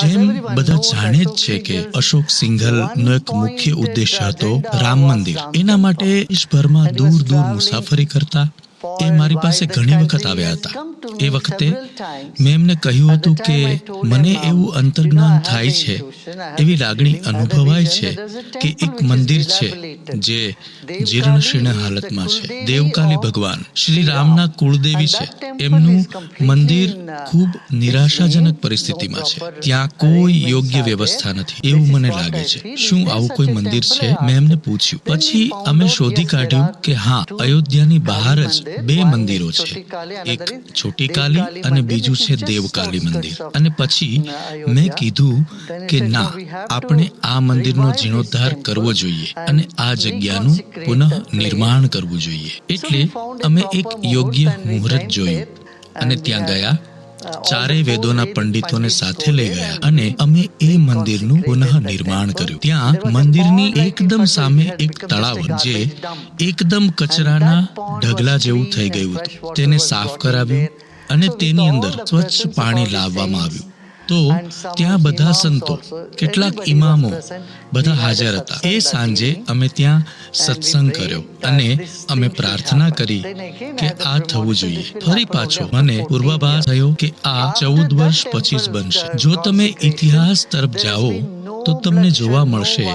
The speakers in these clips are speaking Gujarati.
જેમ બધા જાણે જ છે કે અશોક સિંઘલનો એક મુખ્ય ઉદ્દેશ્ય હતો રામ મંદિર. એના માટે દેશભરમાં દૂર દૂર મુસાફરી કરતા એ મારી પાસે ઘણી વખત આવ્યા હતા. એ વખતે મેં એમને કહ્યું હતું કે મને એવું અંતર્જ્ઞાન થાય છે એવી લાગણી અનુભવાય છે કે એક મંદિર છે જે જીર્ણશીર્ણ હાલતમાં છે. દેવકાલી ભગવાન શ્રી રામના કુળદેવી છે. એમનું મંદિર ખૂબ નિરાશાજનક પરિસ્થિતિમાં છે. ત્યાં કોઈ યોગ્ય વ્યવસ્થા નથી. એવું મને લાગે છે. શું આવું કોઈ મંદિર છે? મેં એમને પૂછ્યું. પછી અમે શોધી કાઢ્યું કે હા અયોધ્યાની બહાર જ બે મંદિરો છે. એક છોટી કાલી અને બીજું છે દેવકાલી મંદિર. અને પછી મેં કીધું કે ના, આપણે આ મંદિરનો જીર્ણોદ્ધાર કરવો જોઈએ અને આ જગ્યાનું પુનઃ નિર્માણ કરવું જોઈએ. એટલે અમે એક યોગ્ય મુહૂર્ત જોયું અને ત્યાં ગયા ચારેય વેદોના પંડિતોને સાથે લઈ ગયા અને અમે એ મંદિરનું પુનઃ નિર્માણ કર્યું. ત્યાં મંદિરની એકદમ સામે એક તળાવ જે એકદમ કચરાના ઢગલા જેવું થઈ ગયું હતું. તેને સાફ કરાવ્યું અને તેની અંદર સ્વચ્છ પાણી લાવવામાં આવ્યું. તો ત્યાં બધા સંતો કેટલાક ઇમામો બધા હાજર હતા. એ સાંજે અમે ત્યાં સત્સંગ કર્યો અને અમે પ્રાર્થના કરી કે આ થવું જોઈએ. ફરી પાછો મને પૂર્વાભાસ થયો કે આ ચૌદ વર્ષ પછી જ બનશે. જો તમે ઇતિહાસ તરફ જાઓ તો તમને જોવા મળશે.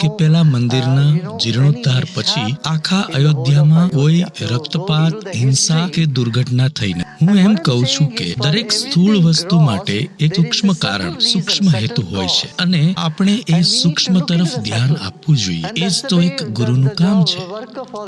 કે પેલા મંદિરના જીર્ણોદ્ધાર પછી આખા અયોધ્યામાં કોઈ રક્તપાત, હિંસા કે દુર્ઘટના થઈ નથી હું એમ કહું છું કે દરેક સ્થૂળ વસ્તુ માટે એક સૂક્ષ્મ કારણ, સૂક્ષ્મ હેતુ હોય છે અને આપણે એ સૂક્ષ્મ તરફ ધ્યાન આપવું જોઈએ. એ જ તો એક ગુરુનું કામ છે.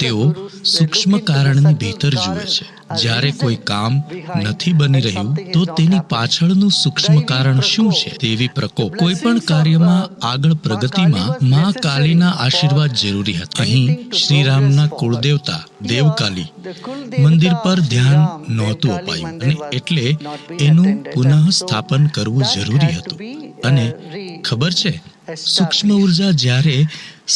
તેઓ સૂક્ષ્મ કારણની ભીતર જુએ છે. જ્યારે કોઈ કામ નથી બની રહ્યું, તો તેની પાછળનું સૂક્ષ્મ કારણ શું છે? તેવી પ્રકોપ કોઈ પણ કાર્યમાં આગળ પ્રગતિમાં માં કાલીના આશીર્વાદ જરૂરી હતા. અહીં શ્રીરામના કુળદેવતા દેવકાલી મંદિર પર ધ્યાન નહોતું અપાયું અને એટલે એનું પુનઃ સ્થાપન કરવું જરૂરી હતું. અને ખબર છે, સૂક્ષ્મ ઊર્જા જ્યારે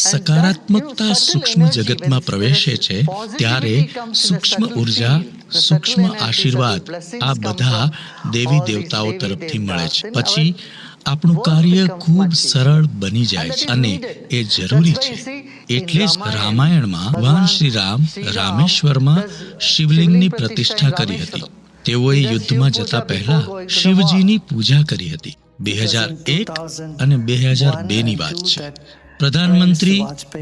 સકારાત્મકતા સૂક્ષ્મ જગતમાં પ્રવેશે છે, ત્યારે સૂક્ષ્મ ઊર્જા, સૂક્ષ્મ આશીર્વાદ આ બધા દેવી દેવતાઓ તરફથી મળે છે. પછી આપણું કાર્ય ખૂબ સરળ બની જાય છે. અને એ જરૂરી છે. એટલે જ રામાયણમાં ભગવાન શ્રી રામ રામેશ્વરમાં શિવલિંગની પ્રતિષ્ઠા કરી હતી. તેઓએ યુદ્ધમાં જતા પહેલા શિવજીની પૂજા કરી હતી. બે હજાર એક અને બે હજાર બે ની વાત છે. પ્રધાનમંત્રી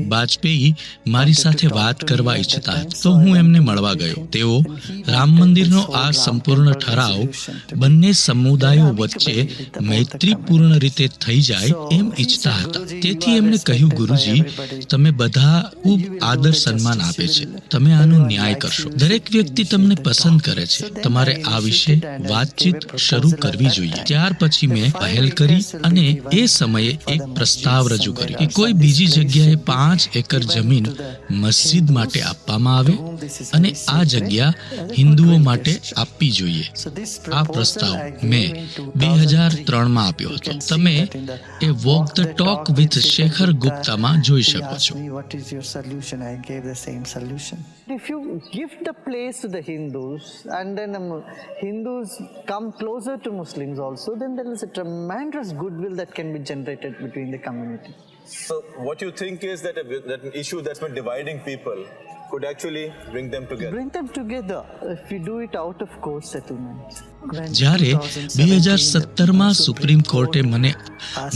વાજપેયી મારી સાથે વાત કરવા ઈચ્છતા તો હું એમને મળવા ગયો. તેઓ રામ મંદિરનો આ સંપૂર્ણ ઠરાવ બંને સમુદાયો વચ્ચે મૈત્રીપૂર્ણ રીતે થઈ જાય એમ ઈચ્છતા હતા. તેથી એમણે કહ્યું ગુરુજી તમે બધા ખૂબ આદર સન્માન આપે છે. તમે આનો ન્યાય કરશો. દરેક વ્યક્તિ તમને પસંદ કરે છે. તમારે આ વિશે વાતચીત શરૂ કરવી જોઈએ ત્યાર પછી મેં પહેલ કરી અને એ સમયે એક પ્રસ્તાવ રજૂ કર્યો કે કોઈ બીજી જગ્યાએ પાંચ એકર જમીન મસ્જિદ માટે આપવામાં આવે અને આ જગ્યા હિન્દુઓ માટે આપવી જોઈએ. આ પ્રસ્તાવ મેં બે હજાર ત્રણમાં આપ્યો હતો. તમે એ walk the talk with Shekhar ગુપ્તામાં જોઈ શકો છો. What is your solution? I gave the same solution. If you give the place to the Hindus and then um, Hindus come closer to Muslims also, then there is a tremendous goodwill that can be generated between the community. So what you think is that, a, that an issue that's been dividing people could actually bring them together. Bring them together if you do it out of court settlements. જ્યારે બે હજાર સત્તરમાં સુપ્રીમ કોર્ટે મને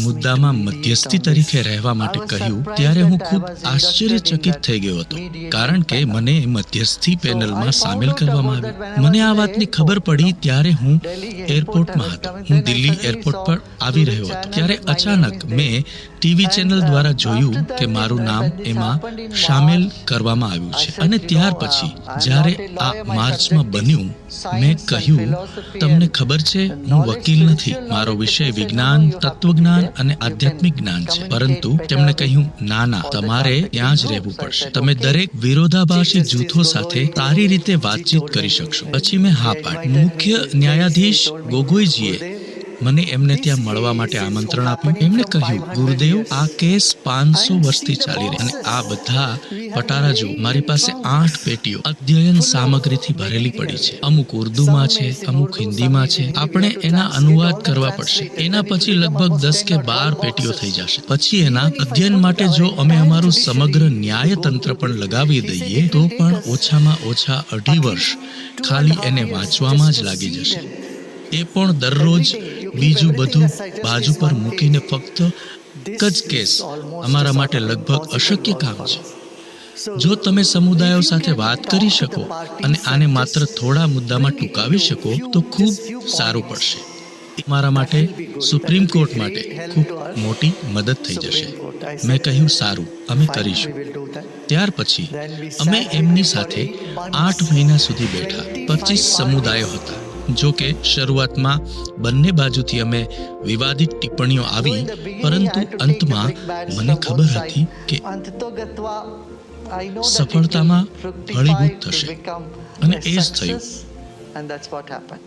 મુદ્દામાં મધ્યસ્થી તરીકે રહેવા માટે કહ્યું, ત્યારે હું ખૂબ આશ્ચર્યચકિત થઈ ગયો હતો, કારણ કે મને મધ્યસ્થી પેનલમાં સામેલ કરવામાં આવ્યો. મને આ વાતની ખબર પડી ત્યારે હું એરપોર્ટમાં હતો. હું દિલ્હી એરપોર્ટ પર આવી રહ્યો હતો. ત્યારે અચાનક મેં ટીવી ચેનલ દ્વારા જોયું કે મારું નામ એમાં સામેલ કરવામાં આવ્યું છે. અને ત્યાર પછી જ્યારે આ માર્ચમાં બન્યું મેં કહ્યું તમને ખબર છે હું વકીલ નથી. મારો વિષય વિજ્ઞાન તત્વજ્ઞાન અને આધ્યાત્મિક જ્ઞાન છે. પરંતુ તેમણે કહ્યું ના ના તમારે ત્યાં જ રહેવું પડશે. તમે દરેક વિરોધાભાસી જૂથો સાથે સારી રીતે વાતચીત કરી શકશો. પછી મેં હા પાડી. મુખ્ય ન્યાયાધીશ ગોગોઈજીએ મને એમને ત્યાં મળવા માટે આમંત્રણ આપ્યું. એમણે કહ્યું ગુરુદેવ આ કેસ પાંચસો વર્ષથી ચાલી રહી. અને આ બધા પટારા જો મારી પાસે આઠ પેટીઓ અધ્યયન સામગ્રીથી ભરેલી પડી છે. અમુક ઉર્દુમાં છે અમુક હિન્દીમાં છે. આપણે એના અનુવાદ કરવા પડશે. એના પછી લગભગ દસ કે બાર પેટીઓ થઈ જશે. પછી એના અધ્યયન માટે જો અમે અમારું સમગ્ર ન્યાય તંત્ર પણ લગાવી દઈએ તો પણ ઓછામાં ઓછા અઢી વર્ષ ખાલી એને વાંચવામાં જ લાગી જશે. એ પણ દરરોજ બીજું બધું બાજુ પર મૂકીને ફક્ત એક જ કેસ અમારા માટે લગભગ અશક્ય કામ છે. જો તમે સમુદાયો સાથે વાત કરી શકો અને આને માત્ર થોડા મુદ્દામાં ટૂંકાવી શકો તો ખૂબ સારું પડશે. મારા માટે સુપ્રીમ કોર્ટ માટે ખૂબ મોટી મદદ થઈ જશે. મેં કહ્યું સારું અમે કરીશું. ત્યાર પછી અમે એમની સાથે આઠ મહિના સુધી બેઠા. પચીસ સમુદાયો હતા. જો કે શરૂઆતમાં બંને બાજુથી અમે વિવાદિત ટિપ્પણીઓ આવી પરંતુ અંતમાં મને ખબર હતી કે સફળતામાં ફળીભૂત થશે. અને એ જ થયું. And that's what happened.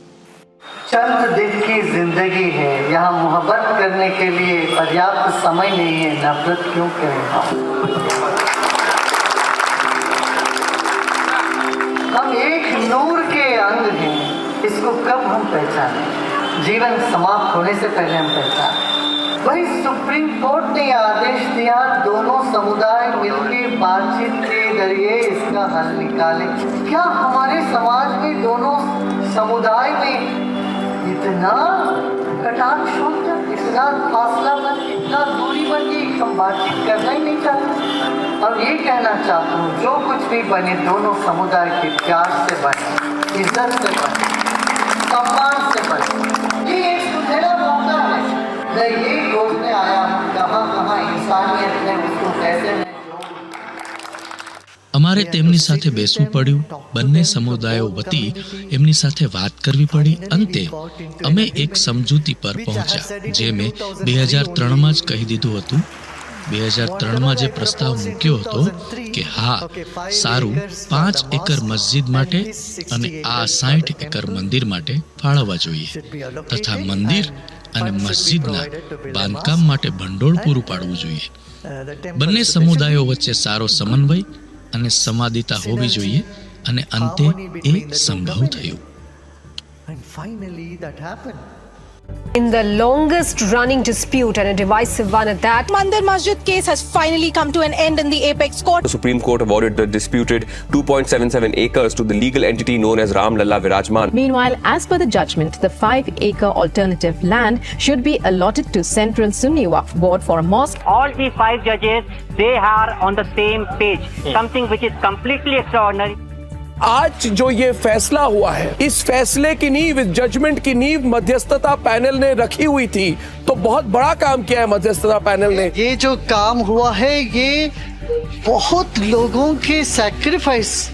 चंद दिन की जिंदगी है यहाँ मोहब्बत करने के लिए पर्याप्त समय नहीं है नफरत क्यों करें इसको कब हम पहचाने? जीवन समाप्त होने से पहले हम पहचाने। वही सुप्रीम कोर्ट ने आदेश दिया, दोनों समुदाय मिलकर बातचीत के ज़रिए इसका हल निकालें। क्या हमारे समाज में दोनों समुदाय में इतना कटाक्ष हो इतना फासला बन, इतना दूरी बन गई हम बातचीत करना ही नहीं चाहते? और ये कहना चाहता हूँ, जो कुछ भी बने, दोनों समुदाय के प्यार से बने, इज़्ज़त से बने। सम्मान से बने ये एक सुनहरा मौका है मैं ये खोजने आया हूँ कहाँ कहाँ इंसानियत है उसको कैसे मैं અમારે તેમની સાથે બેસવું પડ્યું બંને સમુદાયો વતી એમની સાથે વાત કરવી પડી અંતે અમે એક સમજૂતી પર પહોંચ્યા જે મેં બે હજાર ત્રણમાં જ કહી દીધું હતું બે હજાર ત્રણમાં જે પ્રસ્તાવ મૂક્યો હતો કે હા સારું પાંચ એકર મસ્જિદ માટે અને આ સાઠ એકર મંદિર માટે ફાળવવા જોઈએ. તથા મંદિર અને મસ્જિદના બાંધકામ માટે ભંડોળ પૂરું પાડવું જોઈએ. બંને સમુદાયો વચ્ચે સારો સમન્વય અને સમાદિતા હોવી જોઈએ અને અંતે એ સંભવ થયું. And finally, that. In the longest running dispute and a divisive one at that, Mandir Masjid case has finally come to an end in the apex court. The Supreme Court awarded the disputed 2.77 acres to the legal entity known as Ram Lalla Virajman. Meanwhile, as per the judgment, the five acre alternative land should be allotted to Central Sunni Waqf Board for a mosque. all the five judges they are on the same page hmm. something which is completely extraordinary आज जो ये फैसला हुआ है, इस फैसले की नींव, इस जजमेंट की नींव मध्यस्थता पैनल ने रखी हुई थी। तो बहुत बड़ा काम किया है मध्यस्थता पैनल ने। ये जो काम हुआ है, ये बहुत लोगों के सैक्रिफाइस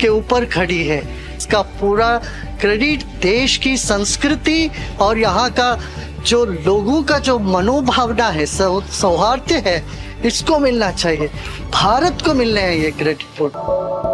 के ऊपर खड़ी है। इसका पूरा क्रेडिट देश की संस्कृति और यहाँ का जो लोगों का जो मनोभावना है सौहार्द है, इसको मिलना चाहिए। भारत को मिलने हैं ये क्रेडिट